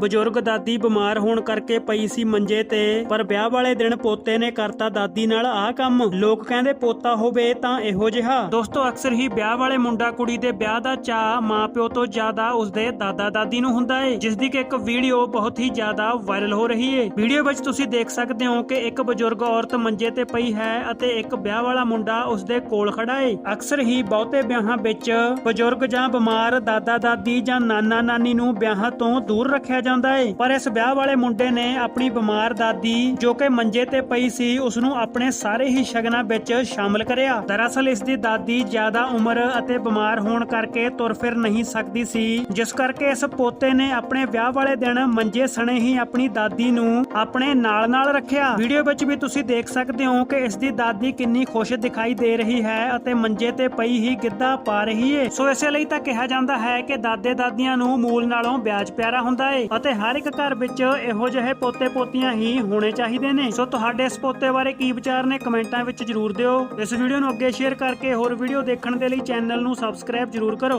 ਬਜ਼ੁਰਗ ਦਾਦੀ ਬਿਮਾਰ ਹੋਣ ਕਰਕੇ ਪਈ ਸੀ ਮੰਜੇ ਤੇ, ਪਰ ਵਿਆਹ ਵਾਲੇ ਦਿਨ ਪੋਤੇ ਨੇ ਕਰਤਾ ਦਾਦੀ ਨਾਲ ਆਹ ਕੰਮ। ਲੋਕ ਕਹਿੰਦੇ ਪੋਤਾ ਹੋਵੇ ਤਾਂ ਇਹੋ ਜਿਹਾ। ਦੋਸਤੋ, ਅਕਸਰ ਹੀ ਵਿਆਹ ਵਾਲੇ ਮੁੰਡਾ ਕੁੜੀ ਦੇ ਵਿਆਹ ਦਾ ਚਾਅ ਮਾਪਿਓ ਤੋਂ ਜ਼ਿਆਦਾ ਉਸਦੇ ਦਾਦਾ ਦਾਦੀ ਨੂੰ ਹੁੰਦਾ ਏ ਜਿਸ ਦੀ ਕਿ ਇੱਕ ਵੀਡੀਓ ਬਹੁਤ ਹੀ ਜ਼ਿਆਦਾ ਵਾਇਰਲ ਹੋ ਰਹੀ ਏ। ਵੀਡੀਓ ਵਿੱਚ ਤੁਸੀਂ ਦੇਖ ਸਕਦੇ ਹੋ ਕਿ ਇੱਕ ਬਜ਼ੁਰਗ ਔਰਤ ਮੰਜੇ ਤੇ ਪਈ ਹੈ ਅਤੇ ਇੱਕ ਵਿਆਹ ਵਾਲਾ ਮੁੰਡਾ ਉਸਦੇ ਕੋਲ ਖੜਾ ਏ। ਅਕਸਰ ਹੀ ਬਹੁਤੇ ਵਿਆਹਾਂ ਵਿੱਚ ਬਜ਼ੁਰਗ ਜਾਂ ਬਿਮਾਰ ਦਾਦਾ ਦਾਦੀ ਜਾਂ ਨਾਨਾ ਨਾਨੀ ਨੂੰ ਵਿਆਹਾਂ ਤੋਂ ਦੂਰ ਰੱਖਿਆ ਜਾਂਦਾ ਏ। ਪਰ ਇਸ ਵਿਆਹ ਵਾਲੇ ਮੁੰਡੇ ਨੇ ਆਪਣੀ ਬਿਮਾਰ ਦਾਦੀ ਜੋ ਕਿ ਮੰਜੇ ਤੇ ਪਈ ਸੀ ਉਸ ਨੂੰ ਆਪਣੇ ਸਾਰੇ ਹੀ ਸ਼ਗਨਾਂ ਵਿੱਚ ਸ਼ਾਮਲ ਕਰਿਆ। ਦਰਅਸਲ ਇਸ ਦੀ ਦਾਦੀ ਜ਼ਿਆਦਾ ਉਮਰ ਅਤੇ ਬਿਮਾਰ ਹੋਣ ਕਰਕੇ ਤੁਰ ਫਿਰ ਨਹੀਂ ਸਕਦੀ ਸੀ, ਜਿਸ ਕਰਕੇ ਇਸ ਪੋਤੇ ਨੇ ਆਪਣੇ ਵਿਆਹ ਵਾਲੇ ਦਿਨ ਮੰਜੇ ਸਣੇ ਹੀ ਆਪਣੀ ਦਾਦੀ ਨੂੰ ਆਪਣੇ ਨਾਲ ਨਾਲ ਰੱਖਿਆ। ਵੀਡੀਓ ਵਿੱਚ ਵੀ ਤੁਸੀਂ ਦੇਖ ਸਕਦੇ ਹੋ ਕਿ ਇਸ ਦੀ ਦਾਦੀ ਕਿੰਨੀ ਖੁਸ਼ ਦਿਖਾਈ ਦੇ ਰਹੀ ਹੈ ਅਤੇ ਮੰਜੇ ਤੇ ਪਈ ਹੀ ਗਿੱਧਾ ਪਾ ਰਹੀ ਏ। ਸੋ ਇਸੇ ਲਈ ਤਾਂ ਕਿਹਾ ਜਾਂਦਾ ਹੈ ਕਿ ਦਾਦੇ ਦਾਦੀਆਂ ਨੂੰ ਮੂਲ ਨਾਲੋਂ ਵਿਆਜ ਪਿਆਰਾ ਹੁੰਦਾ ਏ ਅਤੇ ਹਰ ਇੱਕ ਘਰ ਵਿੱਚ ਇਹੋ ਜਿਹੇ ਪੋਤੇ ਪੋਤੀਆਂ ਹੀ ਹੋਣੇ ਚਾਹੀਦੇ ਨੇ। ਸੋ ਤੁਹਾਡੇ ਇਸ ਪੋਤੇ ਬਾਰੇ ਕੀ ਵਿਚਾਰ ਨੇ ਕਮੈਂਟਾਂ ਵਿੱਚ ਜਰੂਰ ਦਿਓ। ਇਸ ਵੀਡੀਓ ਨੂੰ ਅੱਗੇ ਸ਼ੇਅਰ ਕਰਕੇ ਹੋਰ ਵੀਡੀਓ ਦੇਖਣ ਦੇ ਲਈ ਚੈਨਲ ਨੂੰ ਸਬਸਕ੍ਰਾਈਬ ਜਰੂਰ ਕਰੋ।